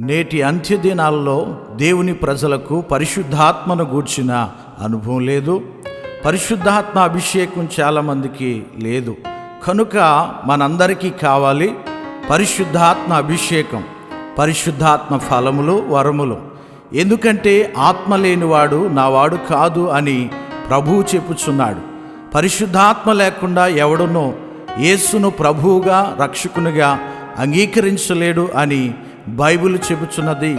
నేటి అంత్యదినాల్లో దేవుని ప్రజలకు పరిశుద్ధాత్మను గూర్చిన అనుభవం లేదు. పరిశుద్ధాత్మ అభిషేకం చాలామందికి లేదు. కనుక మనందరికీ కావాలి పరిశుద్ధాత్మ అభిషేకం పరిశుద్ధాత్మ ఫలములు వరములు. ఎందుకంటే ఆత్మ లేనివాడు నావాడు కాదు అని ప్రభువు చెప్పుచున్నాడు. పరిశుద్ధాత్మ లేకుండా ఎవడునో యేసును ప్రభువుగా రక్షకునిగా అంగీకరించలేడు అని బైబిల్ చెబుచున్నది.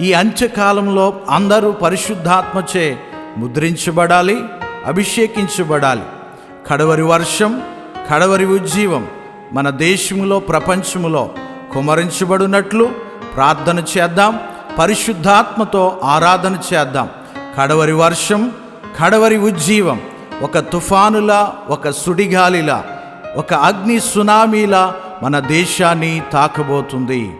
ఈ అంత్యకాలంలో అందరూ పరిశుద్ధాత్మచే ముద్రించబడాలి అభిషేకించబడాలి. కడవరి వర్షం కడవరి ఉజ్జీవం మన దేశములో ప్రపంచములో కుమరించబడినట్లు ప్రార్థన చేద్దాం పరిశుద్ధాత్మతో ఆరాధన చేద్దాం. కడవరి వర్షం కడవరి ఉజ్జీవం ఒక తుఫానులా ఒక సుడిగాలిలా ఒక అగ్ని సునామీలా మన దేశాన్ని తాకబోతుంది.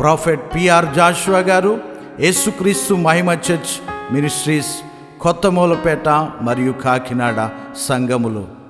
ప్రాఫెట్ పిఆర్ జాషువా గారు యేసుక్రీస్తు మహిమ చర్చ్ మినిస్ట్రీస్ కొత్త మూలపేట మరియు కాకినాడ సంఘములు.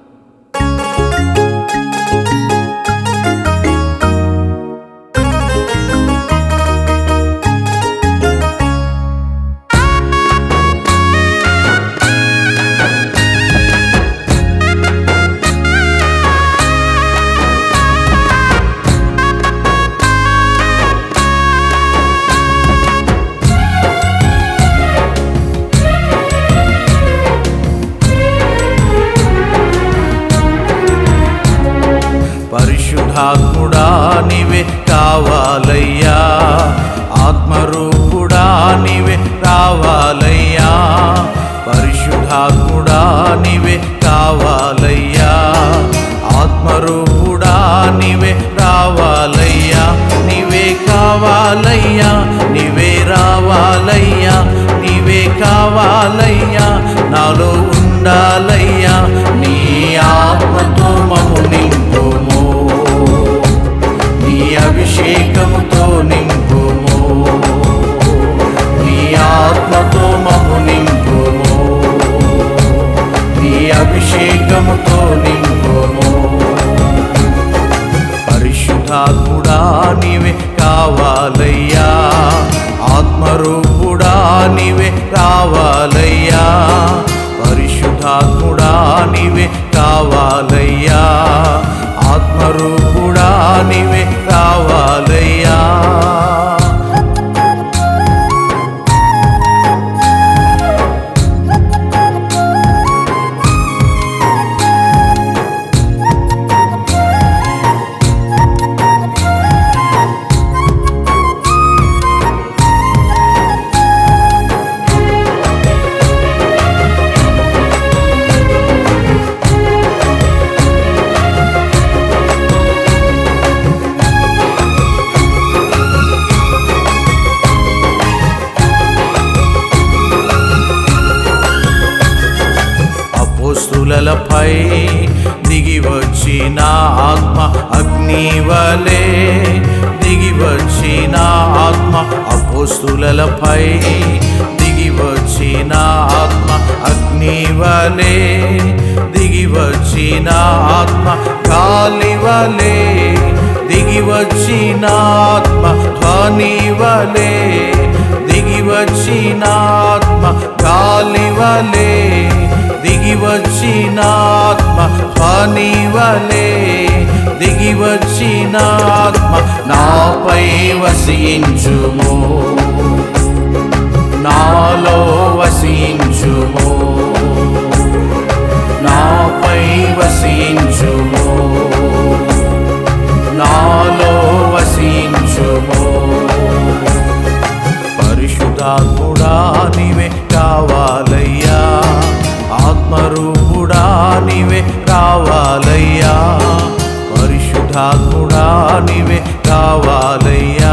నీవే కావాలయ్యా. ఆత్మరూపుడా నీవే రావాలయ్యా. పరిశుద్ధాత్ముడా నీవే కావాలయ్యా. ఆత్మరూపుడా నీవే రావాలయ్యా. నీవే కావాలయ్యా నీవే రావాలయ్యా నీవే కావాలయ్యా. నాలో ఉండాలయ్యా పరిశుద్ధాత్ముడా నీవే కావాలయ్యా. ఆత్మరూపుడా నీవే రావాలయ్యా పరిశుద్ధాత్ముడా నీవే కావాలయ్యా. ఆత్మరూపు అపోస్తులపై దిగి వచ్చిన ఆత్మ అగ్నివలే. దిగి వచ్చిన ఆత్మ అపోస్తులపై దిగి వచ్చిన ఆత్మ అగ్నివలే. దిగి వచ్చిన ఆత్మ కాలివలే దిగి వచ్చిన ఆత్మ ధ్వనివలే. దిగి వచ్చిన ఆత్మ గాలివలే. దిగివచ్చినాత్మ పనివలే. దిగివచ్చినాత్మ నాపై వసించుము. నాలో వసించుము. ఆత్మరూపుడా నీవే రావాలయ్యా పరిశుద్ధాత్ముడా నీవే కావాలయ్యా.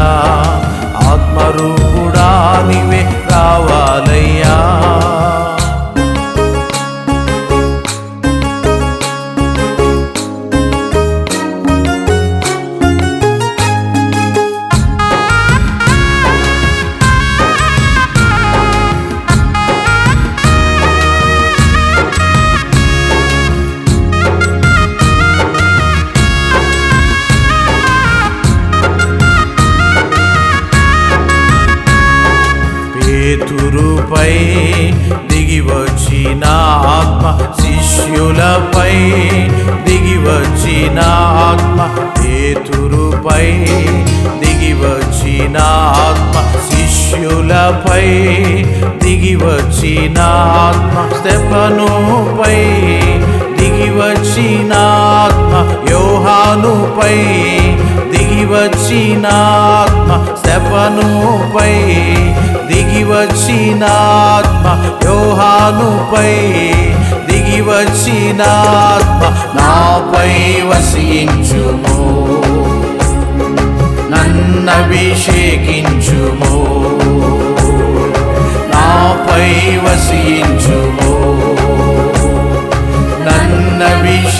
ఆత్మరూపుడా నీవే శిష్యులపై దిగి వచ్చిన ఆత్మ శిష్యులపై దిగి వచ్చిన ఆత్మ పేతురుపై దిగి వచ్చిన ఆత్మ శిష్యులపై దిగి వచ్చిన ఆత్మ స్తెపనుపై దిగి వచ్చిన ఆత్మ యోహానుపై దిగి వచ్చిన ఆత్మ స్తెపనుపై దిగి వచ్చిన ఆత్మ యోహానుపై దిగి వచ్చిన ఆత్మ నాపై వసించుము నన్నభిషేకించుము. నాపై వసించుము నన్నభిషేకించుము.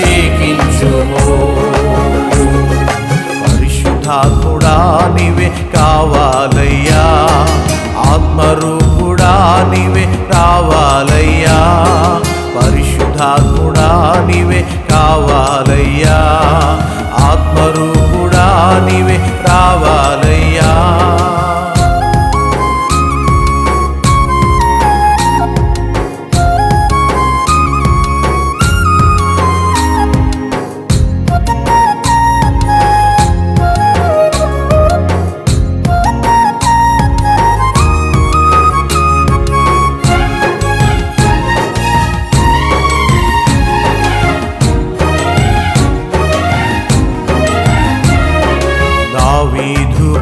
పరిశుద్ధాత్ముడా నీవే కావాలయ్యా. ఆత్మరూపుడా నీవే రావాలయ్యా. పరిశుధాత్ముడా నీవే కావాలయ్యా. ఆత్మరూపుడా నీవే రావాలయ్యా.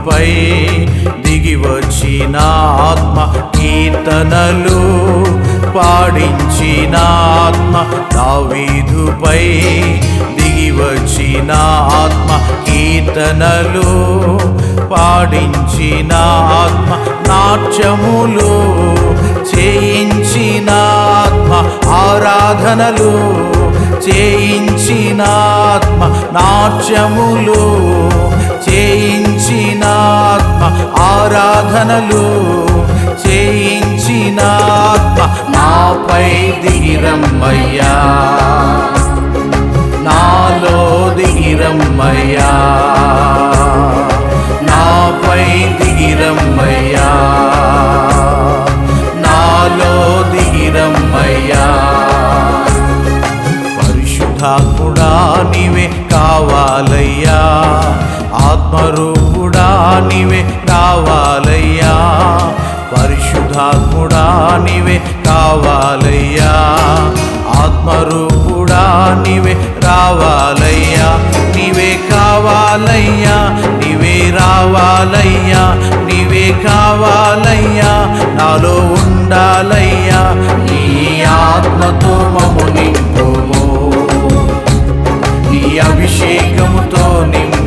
పై దిగి వచ్చిన ఆత్మ కీర్తనలు పాడించిన ఆత్మ దావీదుపై దిగి వచ్చిన ఆత్మ కీర్తనలు పాడించిన ఆత్మ నాట్యములు చేయించిన ఆత్మ ఆరాధనలు చేయించిన ఆత్మ నాట్యములు చేయించినాత్మ ఆరాధనలు చేయించినాత్మ నాపై దిగిరమ్మయ్యా. ఆత్మరూపుడా నీవే కావాలయ్యా. పరిశుధాత్ముడా నీవే కావాలయ్యా. ఆత్మరూపుడా నీవే రావాలయ్యా. నీవే కావాలయ్యా నీవే రావాలయ్యా నీవే కావాలయ్యా. నాలో ఉండాలయ్యా నీ ఆత్మతో మము నింపుము నీ అభిషేకముతో నింపు